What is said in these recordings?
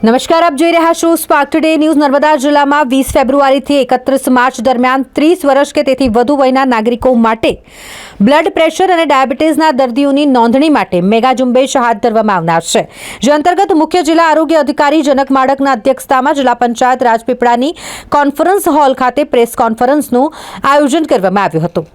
નમસ્કાર, આપ જોઈ રહ્યા છો સ્પાર્ક ટુડે ન્યૂઝ નર્મદા જિલ્લામાં વીસ ફેબ્રુઆરીથી એકત્રીસ માર્ચ દરમિયાન ત્રીસ વર્ષ કે તેથી વધુ વયના નાગરિકો માટે બ્લડ પ્રેશર અને ડાયાબિટીસના દર્દીઓની નોંધણી માટે મેગા ઝુંબેશ હાથ ધરવામાં આવનાર છે. જે અંતર્ગત મુખ્ય જિલ્લા આરોગ્ય અધિકારી જનક માડકના અધ્યક્ષતામાં જિલ્લા પંચાયત રાજપીપળાની કોન્ફરન્સ હોલ ખાતે પ્રેસ કોન્ફરન્સનું આયોજન કરવામાં આવ્યું હતું.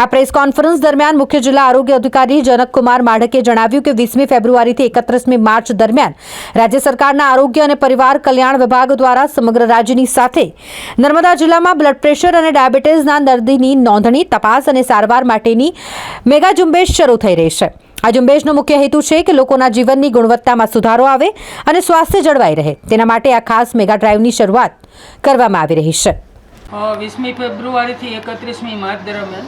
આ પ્રેસ કોન્ફરન્સ દરમિયાન મુખ્ય જિલ્લા આરોગ્ય અધિકારી જનકકુમાર માડકે જણાવ્યું કે વીસમી ફેબ્રુઆરીથી એકત્રીસમી માર્ચ દરમિયાન રાજ્ય સરકારના આરોગ્ય અને પરિવાર કલ્યાણ વિભાગ દ્વારા સમગ્ર રાજ્યની સાથે નર્મદા જિલ્લામાં બ્લડ પ્રેશર અને ડાયાબિટીસના દર્દીની નોંધણી તપાસ અને સારવાર માટેની મેગા ઝુંબેશ શરૂ થઈ રહી છે. આ ઝુંબેશનો મુખ્ય હેતુ છે કે લોકોના જીવનની ગુણવત્તામાં સુધારો આવે અને સ્વાસ્થ્ય જળવાઈ રહે. તેના માટે આ ખાસ મેગા ડ્રાઈવની શરૂઆત કરવામાં આવી રહી છે. વીસમી ફેબ્રુઆરીથી એકત્રીસમી માર્ચ દરમિયાન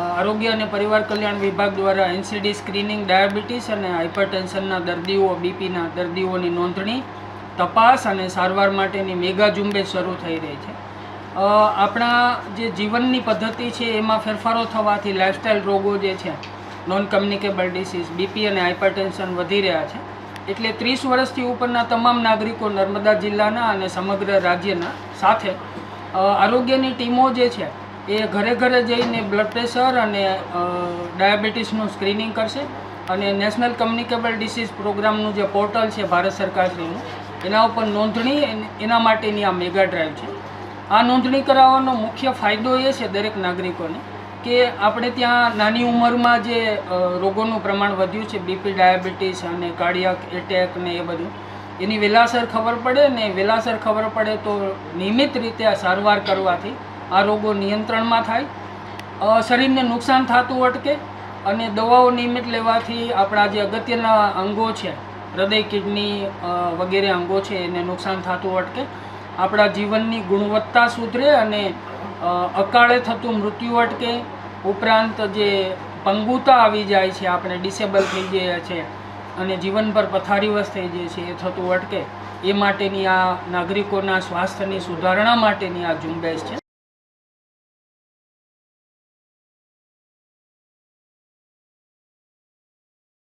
આરોગ્ય અને પરિવાર કલ્યાણ વિભાગ દ્વારા એનસીડી સ્ક્રીનિંગ ડાયાબિટીસ અને હાઇપરટેન્શનના દર્દીઓ, બીપીના દર્દીઓની નોંધણી તપાસ અને સારવાર માટેની મેગા ઝુંબેશ શરૂ થઈ રહી છે. આપણા જે જીવનની પદ્ધતિ છે, એમાં ફેરફારો થવાથી લાઇફસ્ટાઇલ રોગો જે છે નોન કમ્યુનિકેબલ ડિસીઝ બીપી અને હાઇપરટેન્શન વધી રહ્યા છે. એટલે ત્રીસ વર્ષથી ઉપરના તમામ નાગરિકો નર્મદા જિલ્લાના અને સમગ્ર રાજ્યના સાથે આરોગ્યની ટીમો જે છે, એ ઘરે ઘરે જઈને બ્લડ પ્રેશર અને ડાયાબિટીસનું સ્ક્રીનિંગ કરશે. અને નેશનલ કમ્યુનિકેબલ ડિસીઝ પ્રોગ્રામનું જે પોર્ટલ છે, ભારત સરકારશ્રીનું એના ઉપર નોંધણી એના માટેની આ મેગા ડ્રાઈવ છે. આ નોંધણી કરાવવાનો મુખ્ય ફાયદો એ છે દરેક નાગરિકોને કે આપણે ત્યાં નાની ઉંમરમાં જે રોગોનું પ્રમાણ વધ્યું છે બીપી ડાયાબિટીસ અને કાર્ડિયાક એટેક ને એ બધું, એની વેલાસર ખબર પડે ને વેલાસર ખબર પડે તો નિયમિત રીતે આ સારવાર કરવાથી આ રોગો નિયંત્રણમાં થાય. શરીરને નુકસાન થતું અટકે અને દવાઓ નિયમિત લેવાથી આપણા જે અગત્યના અંગો છે હૃદય, કિડની વગેરે અંગો છે એને નુકસાન થતું અટકે. આપણા જીવનની ગુણવત્તા સુધરે અને અકાળે થતું મૃત્યુ અટકે. ઉપરાંત જે પંગુતા આવી જાય છે, આપણે ડિસેબલ થઈ જઈએ છે અને જીવનભર પથારીવશ થઈ જાય છે એ થતું અટકે. એ માટેની આ નાગરિકોના સ્વાસ્થ્યની સુધારણા માટેની આ ઝુંબેશ છે.